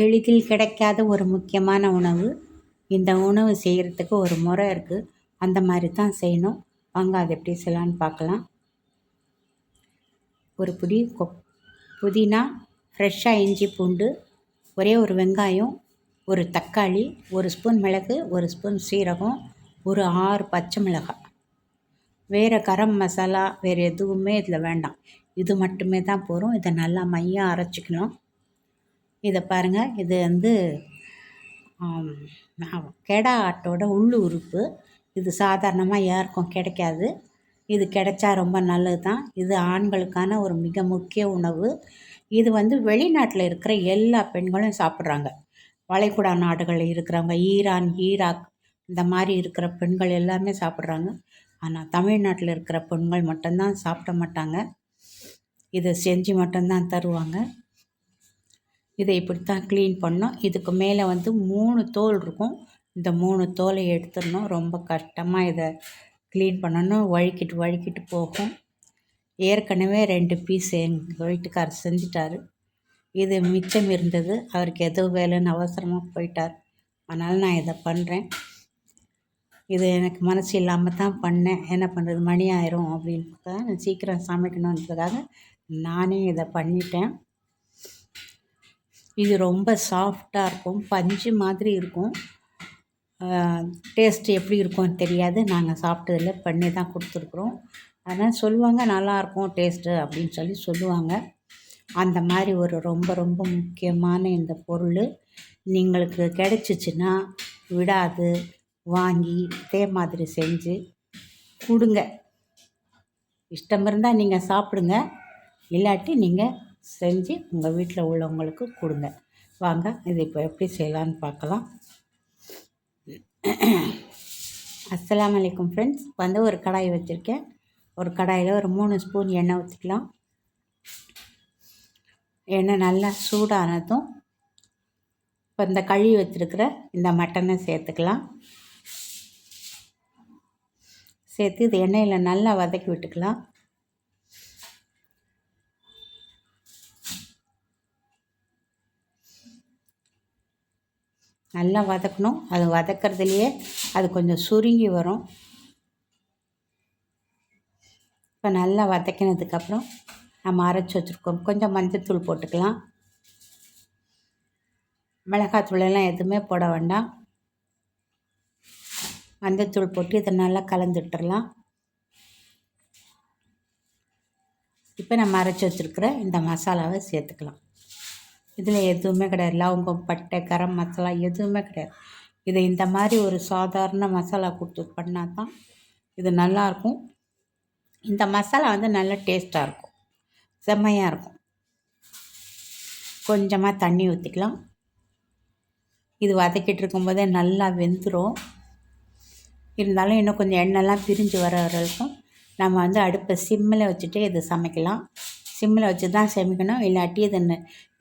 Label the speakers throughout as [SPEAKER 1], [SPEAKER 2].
[SPEAKER 1] எளிதில் கிடைக்காத ஒரு முக்கியமான உணவு. இந்த உணவு செய்கிறதுக்கு ஒரு முறை இருக்குது அந்த மாதிரி தான் செய்யணும். வாங்க அது எப்படி செய்யலான்னு பார்க்கலாம். ஒரு புடி கொ புதினா ஃப்ரெஷ்ஷாக இஞ்சி பூண்டு ஒரே ஒரு வெங்காயம் ஒரு தக்காளி ஒரு ஸ்பூன் மிளகு ஒரு ஸ்பூன் சீரகம் ஒரு ஆறு பச்சை மிளகாய். வேறு கரம் மசாலா வேறு எதுவுமே இதில் வேண்டாம். இது மட்டுமே தான் போகிறோம் இதை நல்லா மையாக அரைச்சிக்கணும். இதை பாருங்கள் இது வந்து கெடா ஆட்டோட உள்ளு உறுப்பு. இது சாதாரணமாக யாருக்கும் கிடைக்காது. இது கிடைச்சா ரொம்ப நல்லது தான் இது ஆண்களுக்கான ஒரு மிக முக்கிய உணவு. இது வந்து வெளிநாட்டில் இருக்கிற எல்லா பெண்களும் சாப்பிட்றாங்க. வளைகுடா நாடுகளில் இருக்கிறவங்க ஈரான் ஈராக் இந்த மாதிரி இருக்கிற பெண்கள் எல்லாமே சாப்பிட்றாங்க. ஆனால் தமிழ்நாட்டில் இருக்கிற பெண்கள் மட்டும்தான் சாப்பிட மாட்டாங்க. இதை செஞ்சு மட்டும்தான் தருவாங்க. இதை இப்படித்தான் க்ளீன் பண்ணோம். இதுக்கு மேலே வந்து மூணு தோல் இருக்கும். இந்த மூணு தோலை எடுத்துடணும். ரொம்ப கஷ்டமாக இதை க்ளீன் பண்ணணும். வழுக்கிட்டு வழுக்கிட்டு போகும். ஏற்கனவே ரெண்டு பீஸ் எங்கள் வீட்டுக்காரர் செஞ்சிட்டார். இது மிச்சம் இருந்தது. அவருக்கு எதோ வேலைன்னு அவசரமாக போயிட்டார். அதனால் நான் இதை பண்ணுறேன் இது எனக்கு மனசு இல்லாமல் தான் பண்ணேன். என்ன பண்ணுறது மணி ஆயிரும் அப்படின்னு சீக்கிரம் சமைக்கணுன்றதுக்காக நானே இதை பண்ணிட்டேன். இது ரொம்ப சாஃப்டாக இருக்கும். பஞ்சு மாதிரி இருக்கும். டேஸ்ட்டு எப்படி இருக்கும்னு தெரியாது. நாங்கள் சாப்பிட்டதில் பண்ணி தான் கொடுத்துருக்குறோம். அதனால் சொல்லுவாங்க நல்லாயிருக்கும் டேஸ்ட்டு அப்படின்னு சொல்லி சொல்லுவாங்க. அந்த மாதிரி ஒரு ரொம்ப ரொம்ப முக்கியமான இந்த பொருள். நீங்களுக்கு கிடச்சிச்சின்னா விடாது. வாங்கி இதே மாதிரி செஞ்சு கொடுங்க. இஷ்டம் இருந்தால் நீங்கள் சாப்பிடுங்க. இல்லாட்டி நீங்கள் செஞ்சு உங்கள் வீட்டில் உள்ளவங்களுக்கு கொடுங்க. வாங்க இது இப்போ எப்படி செய்யலான்னு பார்க்கலாம். அஸ்லாம் வலைக்கம் ஃப்ரெண்ட்ஸ் வந்து ஒரு கடாய் வச்சுருக்கேன். ஒரு கடாயில் ஒரு மூணு ஸ்பூன் எண்ணெய் ஊற்றிக்கலாம் எண்ணெய் நல்லா சூடானதும் இப்போ இந்த கழுவி வச்சுருக்கிற இந்த மட்டனை சேர்த்துக்கலாம். சேர்த்து இது எண்ணெயில் நல்லா வதக்கி விட்டுக்கலாம். நல்லா வதக்கணும். அது வதக்கிறதுலையே அது கொஞ்சம் சுருங்கி வரும். இப்போ நல்லா வதக்கினதுக்கப்புறம் நம்ம அரைச்சி வச்சுருக்கோம். கொஞ்சம் மஞ்சத்தூள் போட்டுக்கலாம். மிளகாத்தூளெல்லாம் எதுவுமே போட வேண்டாம். மஞ்சத்தூள் போட்டு இதை நல்லா கலந்துட்டுடலாம் இப்போ நம்ம அரைச்சி வச்சுருக்கிற இந்த மசாலாவை சேர்த்துக்கலாம். இதில் எதுவுமே கிடையாது. லவங்கம் பட்டை கரம் மசாலா எதுவுமே கிடையாது. இதை இந்த மாதிரி ஒரு சாதாரண மசாலா கொடுத்து பண்ணால் தான் இது நல்லாயிருக்கும். இந்த மசாலா வந்து நல்ல டேஸ்ட்டாக இருக்கும். செம்மையாக இருக்கும். கொஞ்சமாக தண்ணி ஊற்றிக்கலாம். இது வதக்கிட்டு இருக்கும்போதே நல்லா வெந்துடும் இருந்தாலும் இன்னும் கொஞ்சம் எண்ணெய்லாம் பிரிஞ்சு வர வரைக்கும் நம்ம வந்து அடுப்பை சிம்மில் வச்சுட்டு இது சமைக்கலாம். சிம்மில் வச்சு தான் சமைக்கணும் இல்லாட்டி இது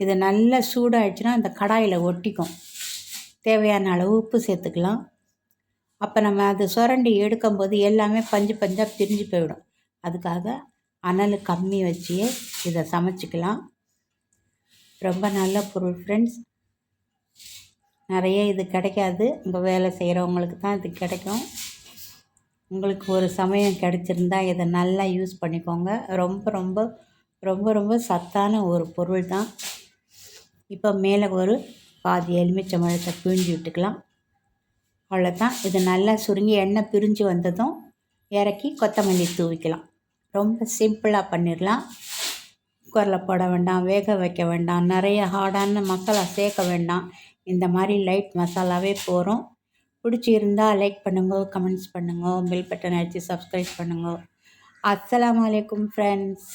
[SPEAKER 1] இது நல்லா சூடாகிடுச்சுன்னா அந்த கடாயில் ஒட்டிக்கும். தேவையான அளவு உப்பு சேர்த்துக்கலாம். அப்போ நம்ம அது சுரண்டி எடுக்கும்போது எல்லாமே பஞ்சு பஞ்சாக பிரிஞ்சு போயிடும். அதுக்காக அனல் கம்மி வச்சு இதை சமைச்சிக்கலாம். ரொம்ப நல்ல பொருள் ஃப்ரெண்ட்ஸ் நிறைய இது கிடைக்காது. இங்கே வேலை செய்கிறவங்களுக்கு தான் இது கிடைக்கும். உங்களுக்கு ஒரு சமயம் கிடச்சிருந்தா இதை நல்லா யூஸ் பண்ணிக்கோங்க. ரொம்ப ரொம்ப ரொம்ப ரொம்ப சத்தான ஒரு பொருள் தான். இப்போ மேலே ஒரு பாதி எலுமிச்சம்பழத்தை பிழிஞ்சு விட்டுக்கலாம். அவ்வளோதான். இது நல்லா சுருங்கி எண்ணெய் பிரிஞ்சு வந்ததும் இறக்கி கொத்தமல்லி தூவிக்கலாம். ரொம்ப சிம்பிளாக பண்ணிடலாம். குக்கரில் போட வேண்டாம் வேக வைக்க வேண்டாம். நிறைய ஹார்டான மசாலா சேர்க்க வேண்டாம். இந்த மாதிரி லைட் மசாலாவே போகிறோம் பிடிச்சிருந்தால் லைக் பண்ணுங்க கமெண்ட்ஸ் பண்ணுங்க பெல் பட்டன் அடித்து சப்ஸ்கிரைப் பண்ணுங்க. அஸ்லாம் வலைக்கும் ஃப்ரெண்ட்ஸ்